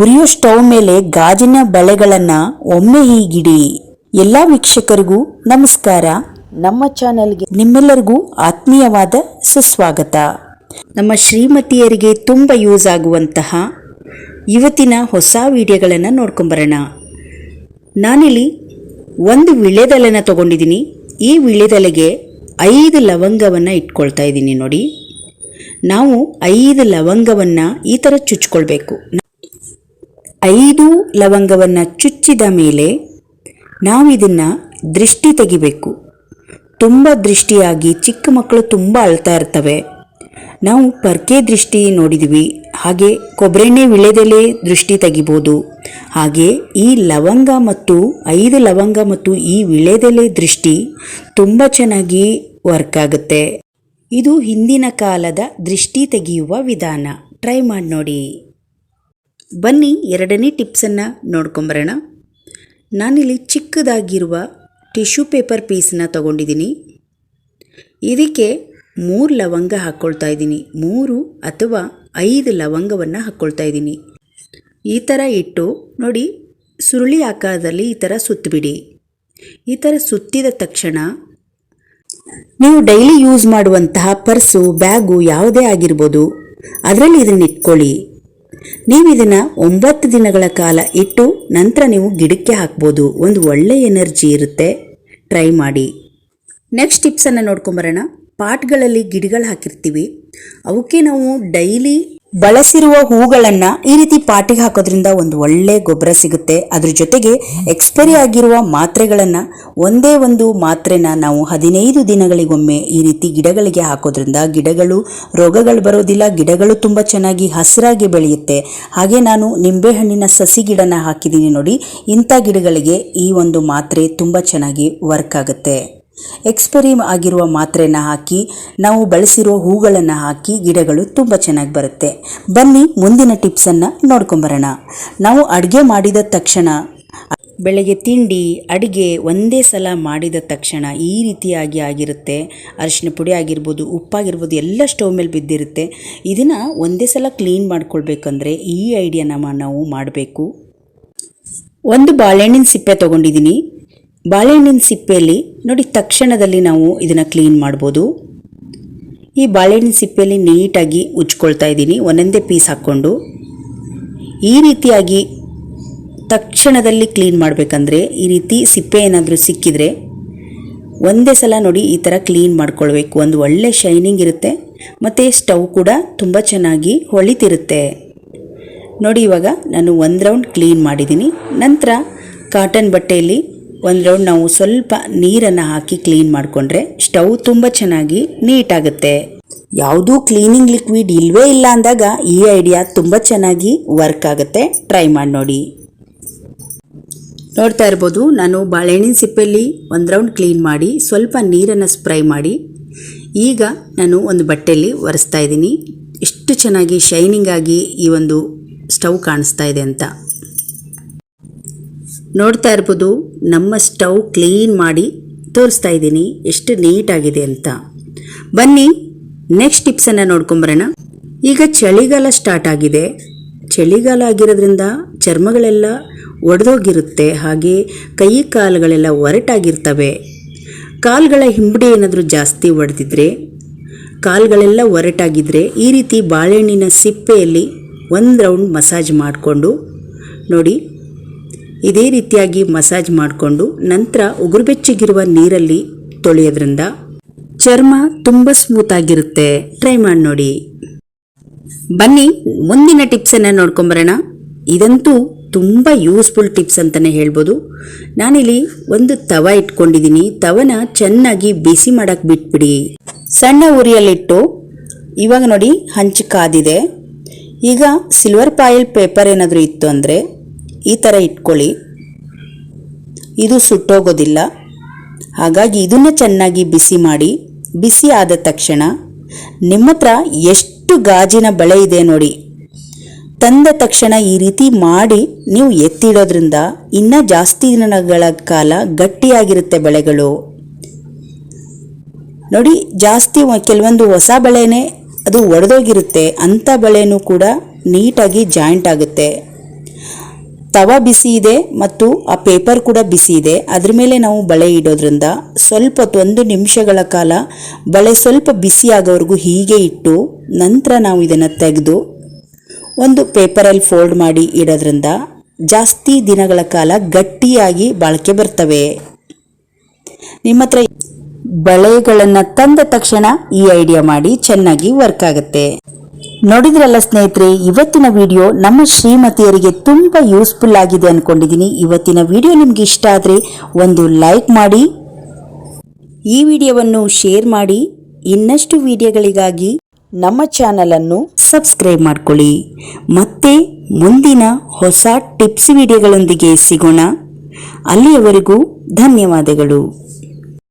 ಉರಿಯೋ stove ಮೇಲೆ ಗಾಜಿನ ಬಳೆಗಳನ್ನು ಒಮ್ಮೆ ಹೀಗಿಡಿ. ಎಲ್ಲ ವೀಕ್ಷಕರಿಗೂ ನಮಸ್ಕಾರ. ನಮ್ಮ ಚಾನೆಲ್ಗೆ ನಿಮ್ಮೆಲ್ಲರಿಗೂ ಆತ್ಮೀಯವಾದ ಸುಸ್ವಾಗತ. ನಮ್ಮ ಶ್ರೀಮತಿಯರಿಗೆ ತುಂಬ ಯೂಸ್ ಆಗುವಂತಹ ಇವತ್ತಿನ ಹೊಸ ವಿಡಿಯೋಗಳನ್ನು ನೋಡ್ಕೊಂಬರೋಣ. ನಾನಿಲ್ಲಿ ಒಂದು ವಿಳೆದೆಲೆನ ತಗೊಂಡಿದ್ದೀನಿ. ಈ ವಿಳೆದೆಲೆಗೆ ಐದು ಲವಂಗವನ್ನು ಇಟ್ಕೊಳ್ತಾ ಇದ್ದೀನಿ ನೋಡಿ. ನಾವು ಐದು ಲವಂಗವನ್ನು ಈ ಥರ ಚುಚ್ಕೊಳ್ಬೇಕು. ಐದು ಲವಂಗವನ್ನು ಚುಚ್ಚಿದ ಮೇಲೆ ನಾವು ಇದನ್ನು ದೃಷ್ಟಿ ತೆಗಿಬೇಕು. ತುಂಬ ದೃಷ್ಟಿಯಾಗಿ ಚಿಕ್ಕ ಮಕ್ಕಳು ತುಂಬ ಅಳ್ತಾ ಇರ್ತವೆ. ನಾವು ಪರ್ಕೆ ದೃಷ್ಟಿ ನೋಡಿದ್ವಿ. ಹಾಗೆ ಕೊಬ್ಬರೆಣ್ಣೆ ವಿಳೆದೆಲೆ ದೃಷ್ಟಿ ತೆಗಿಬೋದು. ಹಾಗೆ ಈ ಲವಂಗ ಮತ್ತು ಐದು ಲವಂಗ ಮತ್ತು ಈ ವಿಳೆದೆಲೆ ದೃಷ್ಟಿ ತುಂಬ ಚೆನ್ನಾಗಿ ವರ್ಕ್ ಆಗುತ್ತೆ. ಇದು ಹಿಂದಿನ ಕಾಲದ ದೃಷ್ಟಿ ತೆಗೆಯುವ ವಿಧಾನ. ಟ್ರೈ ಮಾಡಿ ನೋಡಿ. ಬನ್ನಿ, ಎರಡನೇ ಟಿಪ್ಸನ್ನು ನೋಡ್ಕೊಂಬರೋಣ. ನಾನಿಲ್ಲಿ ಚಿಕ್ಕದಾಗಿರುವ ಟಿಶ್ಯೂ ಪೇಪರ್ ಪೀಸನ್ನ ತಗೊಂಡಿದ್ದೀನಿ. ಇದಕ್ಕೆ ಮೂರು ಲವಂಗ ಹಾಕ್ಕೊಳ್ತಾ ಇದ್ದೀನಿ. ಮೂರು ಅಥವಾ ಐದು ಲವಂಗವನ್ನು ಹಾಕ್ಕೊಳ್ತಾ ಇದ್ದೀನಿ. ಈ ಥರ ಇಟ್ಟು ನೋಡಿ, ಸುರುಳಿ ಆಕಾರದಲ್ಲಿ ಈ ಥರ ಸುತ್ತಬಿಡಿ ಈ ಥರ ಸುತ್ತಿದ ತಕ್ಷಣ ನೀವು ಡೈಲಿ ಯೂಸ್ ಮಾಡುವಂತಹ ಪರ್ಸು, ಬ್ಯಾಗು ಯಾವುದೇ ಆಗಿರ್ಬೋದು, ಅದರಲ್ಲಿ ಇದನ್ನು ಇಟ್ಕೊಳ್ಳಿ. ನೀವು ಇದನ್ನು ಒಂಬತ್ತು ದಿನಗಳ ಕಾಲ ಇಟ್ಟು ನಂತರ ನೀವು ಗಿಡಕ್ಕೆ ಹಾಕ್ಬೋದು. ಒಂದು ಒಳ್ಳೆ ಎನರ್ಜಿ ಇರುತ್ತೆ. ಟ್ರೈ ಮಾಡಿ. ನೆಕ್ಸ್ಟ್ ಟಿಪ್ಸನ್ನು ನೋಡ್ಕೊಂಬರೋಣ. ಪಾಟ್ಗಳಲ್ಲಿ ಗಿಡಗಳು ಹಾಕಿರ್ತೀವಿ. ಅವಕ್ಕೆ ನಾವು ಡೈಲಿ ಬಳಸಿರುವ ಹೂಗಳನ್ನು ಈ ರೀತಿ ಪಾಟಿಗೆ ಹಾಕೋದ್ರಿಂದ ಒಂದು ಒಳ್ಳೆ ಗೊಬ್ಬರ ಸಿಗುತ್ತೆ. ಅದ್ರ ಜೊತೆಗೆ ಎಕ್ಸ್ಪೈರಿ ಆಗಿರುವ ಮಾತ್ರೆಗಳನ್ನ ಒಂದೇ ಒಂದು ಮಾತ್ರೆನ ನಾವು ಹದಿನೈದು ದಿನಗಳಿಗೊಮ್ಮೆ ಈ ರೀತಿ ಗಿಡಗಳಿಗೆ ಹಾಕೋದ್ರಿಂದ ಗಿಡಗಳು, ರೋಗಗಳು ಬರೋದಿಲ್ಲ, ಗಿಡಗಳು ತುಂಬ ಚೆನ್ನಾಗಿ ಹಸಿರಾಗಿ ಬೆಳೆಯುತ್ತೆ. ಹಾಗೆ ನಾನು ನಿಂಬೆಹಣ್ಣಿನ ಸಸಿ ಗಿಡನ ಹಾಕಿದ್ದೀನಿ ನೋಡಿ, ಇಂಥ ಗಿಡಗಳಿಗೆ ಈ ಒಂದು ಮಾತ್ರೆ ತುಂಬ ಚೆನ್ನಾಗಿ ವರ್ಕ್ ಆಗುತ್ತೆ. ಎಕ್ಸ್ಪೈರಿ ಆಗಿರುವ ಮಾತ್ರೆನ ಹಾಕಿ, ನಾವು ಬಳಸಿರೋ ಹೂಗಳನ್ನು ಹಾಕಿ ಗಿಡಗಳು ತುಂಬ ಚೆನ್ನಾಗಿ ಬರುತ್ತೆ. ಬನ್ನಿ, ಮುಂದಿನ ಟಿಪ್ಸನ್ನು ನೋಡ್ಕೊಂಬರೋಣ. ನಾವು ಅಡುಗೆ ಮಾಡಿದ ತಕ್ಷಣ, ಬೆಳಗ್ಗೆ ತಿಂಡಿ, ಅಡುಗೆ ಒಂದೇ ಸಲ ಮಾಡಿದ ತಕ್ಷಣ ಈ ರೀತಿಯಾಗಿ ಆಗಿರುತ್ತೆ. ಅರಿಶಿನ ಪುಡಿ ಆಗಿರ್ಬೋದು, ಉಪ್ಪಾಗಿರ್ಬೋದು, ಎಲ್ಲ ಸ್ಟವ್ ಮೇಲೆ ಬಿದ್ದಿರುತ್ತೆ. ಇದನ್ನು ಒಂದೇ ಸಲ ಕ್ಲೀನ್ ಮಾಡ್ಕೊಳ್ಬೇಕಂದ್ರೆ ಈ ಐಡಿಯಾನ ನಾವು ಮಾಡಬೇಕು. ಒಂದು ಬಾಳೆಹಣ್ಣಿನ ಸಿಪ್ಪೆ ತೊಗೊಂಡಿದ್ದೀನಿ ಬಾಳೆಹಣ್ಣಿನ ಸಿಪ್ಪೆಯಲ್ಲಿ ನೋಡಿ, ತಕ್ಷಣದಲ್ಲಿ ನಾವು ಇದನ್ನು ಕ್ಲೀನ್ ಮಾಡ್ಬೋದು. ಈ ಬಾಳೆಹಣ್ಣಿನ ಸಿಪ್ಪೆಯಲ್ಲಿ ನೀಟಾಗಿ ಉಜ್ಕೊಳ್ತಾ ಇದ್ದೀನಿ, ಒಂದೊಂದೇ ಪೀಸ್ ಹಾಕ್ಕೊಂಡು. ಈ ರೀತಿಯಾಗಿ ತಕ್ಷಣದಲ್ಲಿ ಕ್ಲೀನ್ ಮಾಡಬೇಕಂದ್ರೆ, ಈ ರೀತಿ ಸಿಪ್ಪೆ ಏನಾದರೂ ಸಿಕ್ಕಿದರೆ, ಒಂದೇ ಸಲ ನೋಡಿ ಈ ಥರ ಕ್ಲೀನ್ ಮಾಡ್ಕೊಳ್ಬೇಕು. ಒಂದು ಒಳ್ಳೆ ಶೈನಿಂಗ್ ಇರುತ್ತೆ, ಮತ್ತು ಸ್ಟವ್ ಕೂಡ ತುಂಬ ಚೆನ್ನಾಗಿ ಹೊಳಿತಿರುತ್ತೆ. ನೋಡಿ, ಇವಾಗ ನಾನು ಒಂದು ರೌಂಡ್ ಕ್ಲೀನ್ ಮಾಡಿದ್ದೀನಿ. ನಂತರ ಕಾಟನ್ ಬಟ್ಟೆಯಲ್ಲಿ ಒಂದು ರೌಂಡ್ ನಾವು ಸ್ವಲ್ಪ ನೀರನ್ನು ಹಾಕಿ ಕ್ಲೀನ್ ಮಾಡಿಕೊಂಡ್ರೆ ಸ್ಟವ್ ತುಂಬ ಚೆನ್ನಾಗಿ ನೀಟಾಗುತ್ತೆ ಯಾವುದೂ ಕ್ಲೀನಿಂಗ್ ಲಿಕ್ವಿಡ್ ಇಲ್ವೇ ಇಲ್ಲ ಅಂದಾಗ ಈ ಐಡಿಯಾ ತುಂಬ ಚೆನ್ನಾಗಿ ವರ್ಕ್ ಆಗುತ್ತೆ. ಟ್ರೈ ಮಾಡಿ ನೋಡಿ. ನೋಡ್ತಾ ಇರ್ಬೋದು, ನಾನು ಬಾಳೆಹಣ್ಣಿನ ಸಿಪ್ಪೆಯಲ್ಲಿ ಒಂದು ರೌಂಡ್ ಕ್ಲೀನ್ ಮಾಡಿ ಸ್ವಲ್ಪ ನೀರನ್ನು ಸ್ಪ್ರೈ ಮಾಡಿ. ಈಗ ನಾನು ಒಂದು ಬಟ್ಟೆಯಲ್ಲಿ ಒರೆಸ್ತಾ ಇದ್ದೀನಿ. ಎಷ್ಟು ಚೆನ್ನಾಗಿ ಶೈನಿಂಗ್ ಆಗಿ ಈ ಒಂದು ಸ್ಟವ್ ಕಾಣಿಸ್ತಾ ಇದೆ ಅಂತ. ನೋಡ್ತಾ ಇರ್ಬೋದು, ನಮ್ಮ ಸ್ಟವ್ ಕ್ಲೀನ್ ಮಾಡಿ ತೋರಿಸ್ತಾ ಇದ್ದೀನಿ, ಎಷ್ಟು ನೀಟಾಗಿದೆ ಅಂತ. ಬನ್ನಿ, ನೆಕ್ಸ್ಟ್ ಟಿಪ್ಸನ್ನು ನೋಡ್ಕೊಂಬರೋಣ. ಈಗ ಚಳಿಗಾಲ ಸ್ಟಾರ್ಟ್ ಆಗಿದೆ. ಚಳಿಗಾಲ ಆಗಿರೋದ್ರಿಂದ ಚರ್ಮಗಳೆಲ್ಲ ಒಡೆದೋಗಿರುತ್ತೆ, ಹಾಗೆ ಕೈ ಕಾಲುಗಳೆಲ್ಲ ಒರಟಾಗಿರ್ತವೆ. ಕಾಲುಗಳ ಹಿಂಬಡಿ ಏನಾದರೂ ಜಾಸ್ತಿ ಒಡೆದಿದ್ರೆ, ಕಾಲುಗಳೆಲ್ಲ ಒರಟಾಗಿದ್ದರೆ ಈ ರೀತಿ ಬಾಳೆಹಣ್ಣಿನ ಸಿಪ್ಪೆಯಲ್ಲಿ ಒಂದು ರೌಂಡ್ ಮಸಾಜ್ ಮಾಡಿಕೊಂಡು ನೋಡಿ ಇದೇ ರೀತಿಯಾಗಿ ಮಸಾಜ್ ಮಾಡಿಕೊಂಡು ನಂತರ ಉಗುರುಬೆಚ್ಚಗಿರುವ ನೀರಲ್ಲಿ ತೊಳೆಯೋದ್ರಿಂದ ಚರ್ಮ ತುಂಬ ಸ್ಮೂತ್ ಆಗಿರುತ್ತೆ. ಟ್ರೈ ಮಾಡಿ ನೋಡಿ. ಬನ್ನಿ, ಮುಂದಿನ ಟಿಪ್ಸನ್ನು ನೋಡ್ಕೊಂಬರೋಣ. ಇದಂತೂ ತುಂಬ ಯೂಸ್ಫುಲ್ ಟಿಪ್ಸ್ ಅಂತಲೇ ಹೇಳ್ಬೋದು. ನಾನಿಲ್ಲಿ ಒಂದು ತವ ಇಟ್ಕೊಂಡಿದ್ದೀನಿ. ತವನ ಚೆನ್ನಾಗಿ ಬಿಸಿ ಮಾಡಕ್ಕೆ ಬಿಟ್ಬಿಡಿ. ಸಣ್ಣ ಉರಿಯಲ್ಲಿಟ್ಟು, ಇವಾಗ ನೋಡಿ ಹಂಚು ಕಾದಿದೆ. ಈಗ ಸಿಲ್ವರ್ ಪಾಯಿಲ್ ಪೇಪರ್ ಏನಾದರೂ ಇತ್ತು ಅಂದರೆ ಈ ಥರ ಇಟ್ಕೊಳ್ಳಿ. ಇದು ಸುಟ್ಟೋಗೋದಿಲ್ಲ. ಹಾಗಾಗಿ ಇದನ್ನು ಚೆನ್ನಾಗಿ ಬಿಸಿ ಮಾಡಿ, ಬಿಸಿ ಆದ ತಕ್ಷಣ ನಿಮ್ಮ ಹತ್ರ ಎಷ್ಟು ಗಾಜಿನ ಬಳೆ ಇದೆ ನೋಡಿ. ತಂದ ತಕ್ಷಣ ಈ ರೀತಿ ಮಾಡಿ ನೀವು ಎತ್ತಿಡೋದ್ರಿಂದ ಇನ್ನೂ ಜಾಸ್ತಿ ದಿನಗಳ ಕಾಲ ಗಟ್ಟಿಯಾಗಿರುತ್ತೆ ಬಳೆಗಳು. ನೋಡಿ, ಜಾಸ್ತಿ ಕೆಲವೊಂದು ಹೊಸ ಬಳೆನೇ ಅದು ಒಡೆದೋಗಿರುತ್ತೆ. ಅಂಥ ಬಳೆನೂ ಕೂಡ ನೀಟಾಗಿ ಜಾಯಿಂಟ್ ಆಗುತ್ತೆ. ತವ ಬಿಸಿ ಇದೆ ಮತ್ತು ಆ ಪೇಪರ್ ಕೂಡ ಬಿಸಿ ಇದೆ. ಅದ್ರ ಮೇಲೆ ನಾವು ಬಳೆ ಇಡೋದ್ರಿಂದ ಸ್ವಲ್ಪ ಒಂದು ನಿಮಿಷಗಳ ಕಾಲ ಬಳೆ ಸ್ವಲ್ಪ ಬಿಸಿ ಆಗೋವರೆಗೂ ಹೀಗೆ ಇಟ್ಟು ನಂತರ ನಾವು ಇದನ್ನು ತೆಗೆದು ಒಂದು ಪೇಪರಲ್ಲಿ ಫೋಲ್ಡ್ ಮಾಡಿ ಇಡೋದ್ರಿಂದ ಜಾಸ್ತಿ ದಿನಗಳ ಕಾಲ ಗಟ್ಟಿಯಾಗಿ ಬಾಳಿಕೆ ಬರ್ತವೆ. ನಿಮ್ಮ ಹತ್ರ ಬಳೆಗಳನ್ನು ತಂದ ತಕ್ಷಣ ಈ ಐಡಿಯಾ ಮಾಡಿ ಚೆನ್ನಾಗಿ ವರ್ಕ್ ಆಗುತ್ತೆ. ನೋಡಿದ್ರಲ್ಲ ಸ್ನೇಹಿತರೆ, ಇವತ್ತಿನ ವಿಡಿಯೋ ನಮ್ಮ ಶ್ರೀಮತಿಯರಿಗೆ ತುಂಬ ಯೂಸ್ಫುಲ್ ಆಗಿದೆ ಅನ್ಕೊಂಡಿದ್ದೀನಿ ಇವತ್ತಿನ ವಿಡಿಯೋ ನಿಮ್ಗೆ ಇಷ್ಟ ಆದರೆ ಒಂದು ಲೈಕ್ ಮಾಡಿ, ಈ ವಿಡಿಯೋವನ್ನು ಶೇರ್ ಮಾಡಿ, ಇನ್ನಷ್ಟು ವಿಡಿಯೋಗಳಿಗಾಗಿ ನಮ್ಮ ಚಾನಲನ್ನು ಸಬ್ಸ್ಕ್ರೈಬ್ ಮಾಡ್ಕೊಳ್ಳಿ. ಮತ್ತೆ ಮುಂದಿನ ಹೊಸ ಟಿಪ್ಸ್ ವಿಡಿಯೋಗಳೊಂದಿಗೆ ಸಿಗೋಣ. ಅಲ್ಲಿಯವರೆಗೂ ಧನ್ಯವಾದಗಳು.